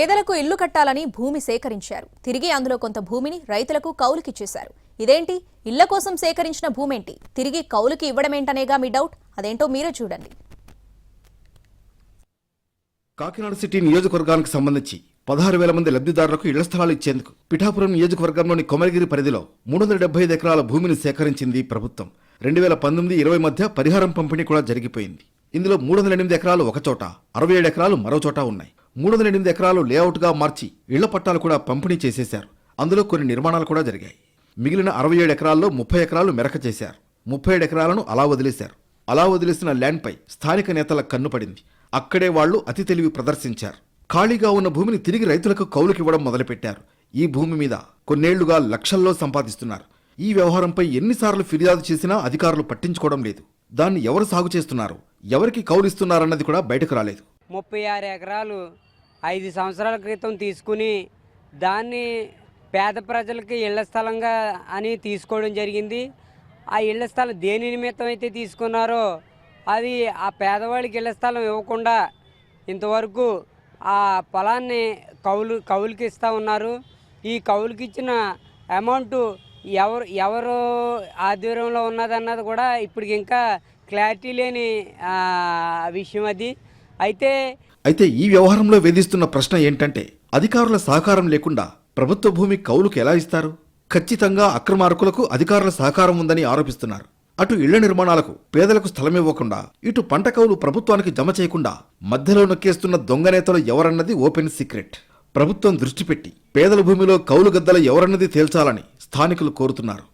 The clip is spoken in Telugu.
పేదలకు ఇల్లు కట్టాలని భూమి సేకరించారు. తిరిగి అందులో కొంత భూమిని రైతులకు కౌలుకిచ్చేశారు. ఇదేంటి? ఇళ్ళ కోసం సేకరించిన భూమేంటి? తిరిగి కౌలుకి ఇవ్వడమేంటనేగా మీ డౌట్? అదేంటో మీరే చూడండి. కాకినాడ సిటీ నియోజకవర్గానికి సంబంధించి పదహారు వేల మంది లబ్ధిదారులకు ఇళ్ళ స్థలాలు ఇచ్చేందుకు పిఠాపురం నియోజకవర్గంలోని కొమరగిరి పరిధిలో మూడు వందల డెబ్బై ఐదు ఎకరాల భూమిని సేకరించింది ప్రభుత్వం. రెండు వేల పంతొమ్మిది ఇరవై మధ్య పరిహారం పంపిణీ కూడా జరిగిపోయింది. ఇందులో మూడు వందల ఎనిమిది ఎకరాలు ఒక చోట అరవై ఏడు ఎకరాలు మరో చోట ఉన్నాయి. మూడు వందల ఎనిమిది ఎకరాలు లేఅవుట్గా మార్చి ఇళ్ళ పట్టాలు కూడా పంపిణీ చేసేశారు. అందులో కొన్ని నిర్మాణాలు కూడా జరిగాయి. మిగిలిన అరవై ఏడు ఎకరాల్లో ముప్పై ఎకరాలు మెరక చేశారు. ముప్పై ఏడు ఎకరాలను అలా వదిలేశారు. అలా వదిలేసిన ల్యాండ్పై స్థానిక నేతల కన్ను పడింది. అక్కడే వాళ్ళు అతి తెలివి ప్రదర్శించారు. ఖాళీగా ఉన్న భూమిని తిరిగి రైతులకు కౌలుకివ్వడం మొదలుపెట్టారు. ఈ భూమి మీద కొన్నేళ్ళుగా లక్షల్లో సంపాదిస్తున్నారు. ఈ వ్యవహారంపై ఎన్నిసార్లు ఫిర్యాదు చేసినా అధికారులు పట్టించుకోవడం లేదు. దాన్ని ఎవరు సాగు చేస్తున్నారు? ఎవరికి కౌలిస్తున్నారన్నది కూడా బయటకు రాలేదు. ముప్పై ఆరు ఎకరాలు ఐదు సంవత్సరాల క్రితం తీసుకుని దాన్ని పేద ప్రజలకి ఇళ్ళ స్థలంగా అని తీసుకోవడం జరిగింది. ఆ ఇళ్ళ స్థలం దేని నిమిత్తం అయితే తీసుకున్నారో అది ఆ పేదవాళ్ళకి ఇళ్ళ స్థలం ఇవ్వకుండా ఇంతవరకు ఆ పొలాన్ని కౌలు కౌలుకి ఇస్తూ ఉన్నారు. ఈ కౌలుకి ఇచ్చిన అమౌంట్ ఎవరు ఎవరు ఆధ్వర్యంలో ఉన్నదన్నది కూడా ఇప్పటికి ఇంకా క్లారిటీ లేని విషయం అది. అయితే అయితే ఈ వ్యవహారంలో వేధిస్తున్న ప్రశ్న ఏంటంటే అధికారుల సహకారం లేకుండా ప్రభుత్వ భూమి కౌలుకు ఎలా ఇస్తారు? ఖచ్చితంగా అక్రమార్కులకు అధికారుల సహకారం ఉందని ఆరోపిస్తున్నారు. అటు ఇళ్ళ నిర్మాణాలకు పేదలకు స్థలమివ్వకుండా ఇటు పంట కౌలు ప్రభుత్వానికి జమ చేయకుండా మధ్యలో నొక్కేస్తున్న దొంగ నేతలు ఎవరన్నది ఓపెన్ సీక్రెట్. ప్రభుత్వం దృష్టి పెట్టి పేదల భూమిలో కౌలు గద్దలు ఎవరన్నది తేల్చాలని స్థానికులు కోరుతున్నారు.